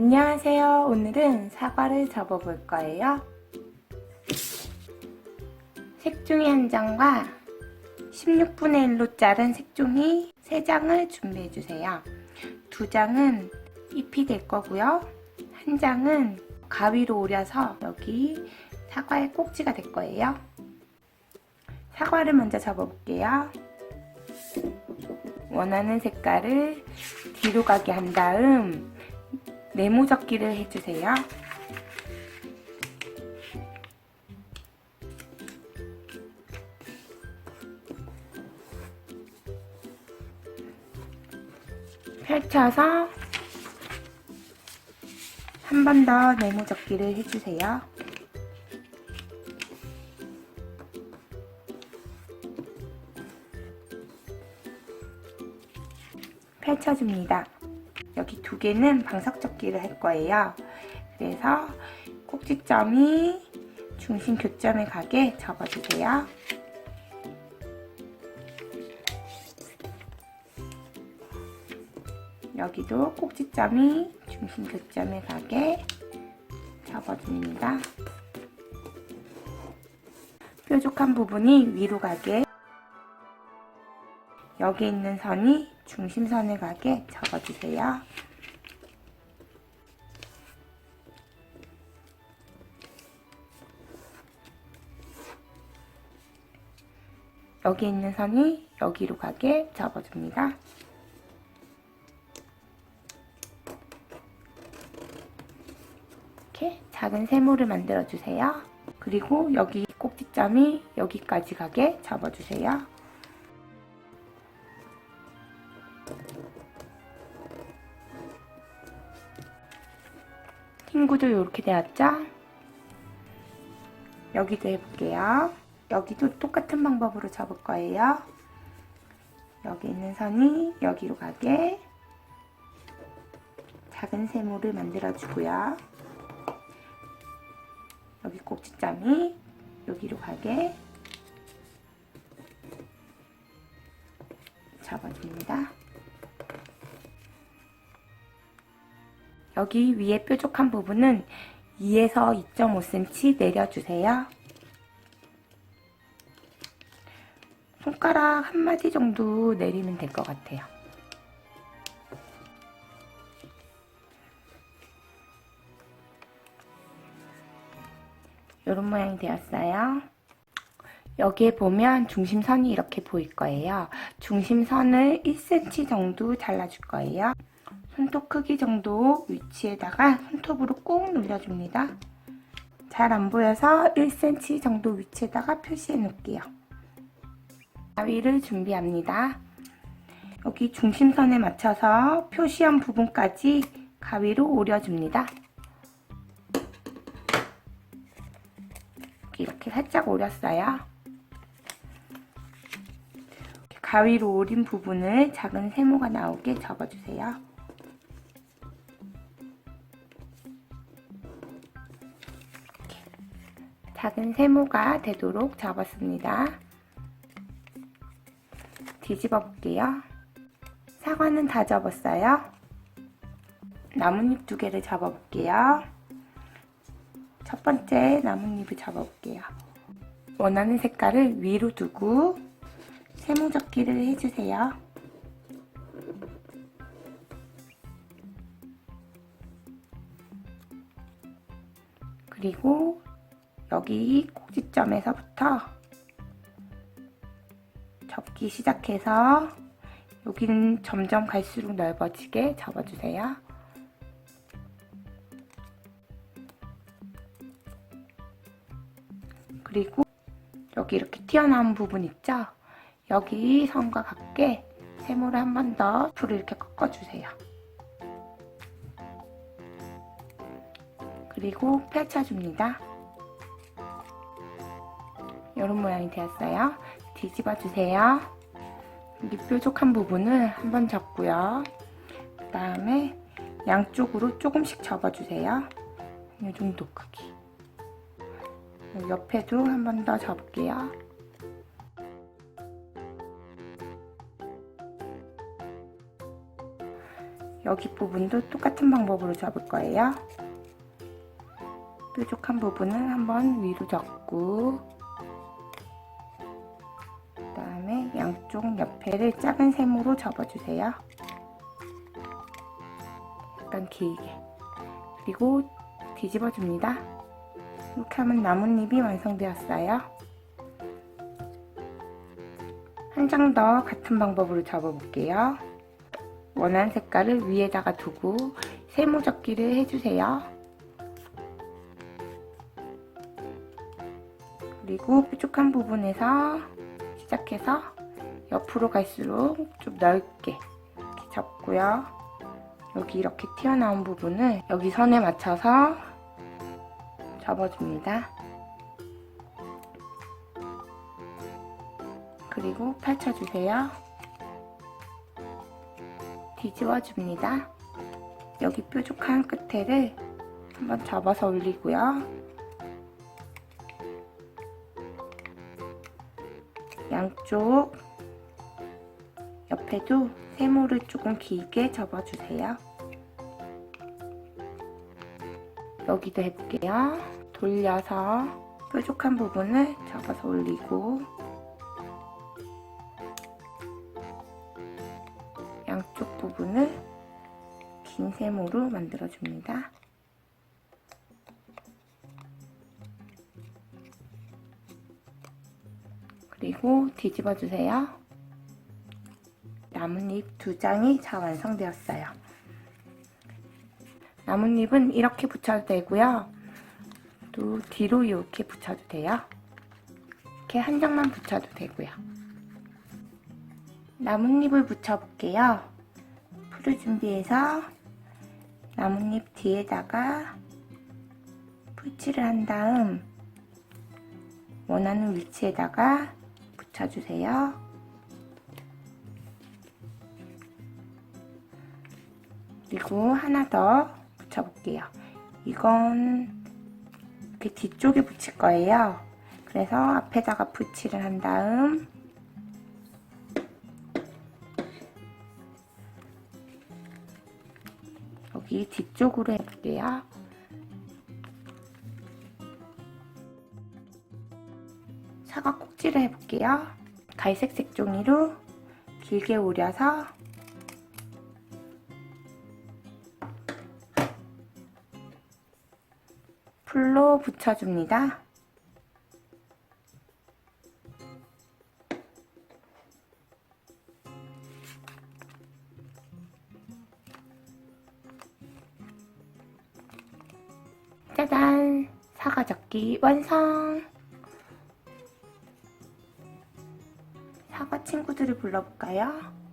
안녕하세요. 오늘은 사과를 접어볼 거예요. 색종이 한 장과 16분의 1로 자른 색종이 3장을 준비해 주세요. 두 장은 잎이 될 거고요. 한 장은 가위로 오려서 여기 사과의 꼭지가 될 거예요. 사과를 먼저 접어볼게요. 원하는 색깔을 뒤로 가게 한 다음 네모젓기를 해주세요. 펼쳐서 한 번 더 네모젓기를 해주세요. 펼쳐줍니다. 여기 두 개는 방석접기를 할 거예요. 그래서 꼭지점이 중심 교점에 가게 접어주세요. 여기도 꼭지점이 중심 교점에 가게 접어줍니다. 뾰족한 부분이 위로 가게 여기 있는 선이 중심선에 가게 접어주세요. 여기 있는 선이 여기로 가게 접어줍니다. 이렇게 작은 세모를 만들어 주세요. 그리고 여기 꼭지점이 여기까지 가게 접어주세요. 흰구도 이렇게 되었죠? 여기도 해볼게요. 여기도 똑같은 방법으로 접을 거예요. 여기 있는 선이 여기로 가게 작은 세모를 만들어 주고요. 여기 꼭지점이 여기로 가게 접어줍니다. 여기 위에 뾰족한 부분은 2에서 2.5cm 내려주세요. 손가락 한 마디 정도 내리면 될 것 같아요. 이런 모양이 되었어요. 여기에 보면 중심선이 이렇게 보일 거예요. 중심선을 1cm 정도 잘라줄 거예요. 손톱 크기 정도 위치에다가 손톱으로 꾹 눌러줍니다. 잘 안 보여서 1cm 정도 위치에다가 표시해 놓을게요. 가위를 준비합니다. 여기 중심선에 맞춰서 표시한 부분까지 가위로 오려줍니다. 이렇게 살짝 오렸어요. 가위로 오린 부분을 작은 세모가 나오게 접어주세요. 작은 세모가 되도록 접었습니다. 뒤집어 볼게요. 사과는 다 접었어요. 나뭇잎 두 개를 접어 볼게요. 첫 번째 나뭇잎을 접어 볼게요. 원하는 색깔을 위로 두고 세모 접기를 해주세요. 그리고 여기 꼭지점에서부터 접기 시작해서 여기는 점점 갈수록 넓어지게 접어주세요. 그리고 여기 이렇게 튀어나온 부분 있죠? 여기 선과 같게 세모를 한 번 더 풀을 이렇게 꺾어주세요. 그리고 펼쳐줍니다. 이런 모양이 되었어요. 뒤집어 주세요. 여기 뾰족한 부분을 한번 접고요. 그 다음에 양쪽으로 조금씩 접어주세요. 이 정도 크기. 옆에도 한번 더 접을게요. 여기 부분도 똑같은 방법으로 접을 거예요. 뾰족한 부분을 한번 위로 접고 옆에를 작은 셈으로 접어주세요. 약간 길게 그리고 뒤집어 줍니다. 이렇게 하면 나뭇잎이 완성되었어요. 한 장 더 같은 방법으로 접어볼게요. 원하는 색깔을 위에다가 두고 세모 접기를 해주세요. 그리고 뾰족한 부분에서 시작해서 옆으로 갈수록 좀 넓게 이렇게 접고요. 여기 이렇게 튀어나온 부분을 여기 선에 맞춰서 접어줍니다. 그리고 펼쳐주세요. 뒤집어줍니다. 여기 뾰족한 끝에를 한번 접어서 올리고요. 양쪽 옆에도 세모를 조금 길게 접어주세요. 여기도 해볼게요. 돌려서 뾰족한 부분을 접어서 올리고 양쪽 부분을 긴 세모로 만들어줍니다. 그리고 뒤집어 주세요. 나뭇잎 두 장이 다 완성되었어요. 나뭇잎은 이렇게 붙여도 되고요. 또 뒤로 이렇게 붙여도 돼요. 이렇게 한 장만 붙여도 되고요. 나뭇잎을 붙여볼게요. 풀을 준비해서 나뭇잎 뒤에다가 풀칠을 한 다음 원하는 위치에다가 붙여주세요. 그리고 하나 더 붙여볼게요. 이건 이렇게 뒤쪽에 붙일 거예요. 그래서 앞에다가 붙이를 한 다음 여기 뒤쪽으로 해볼게요. 사과 꼭지를 해볼게요. 갈색 색종이로 길게 오려서 풀로 붙여줍니다. 짜잔! 사과 접기 완성! 사과 친구들을 불러볼까요?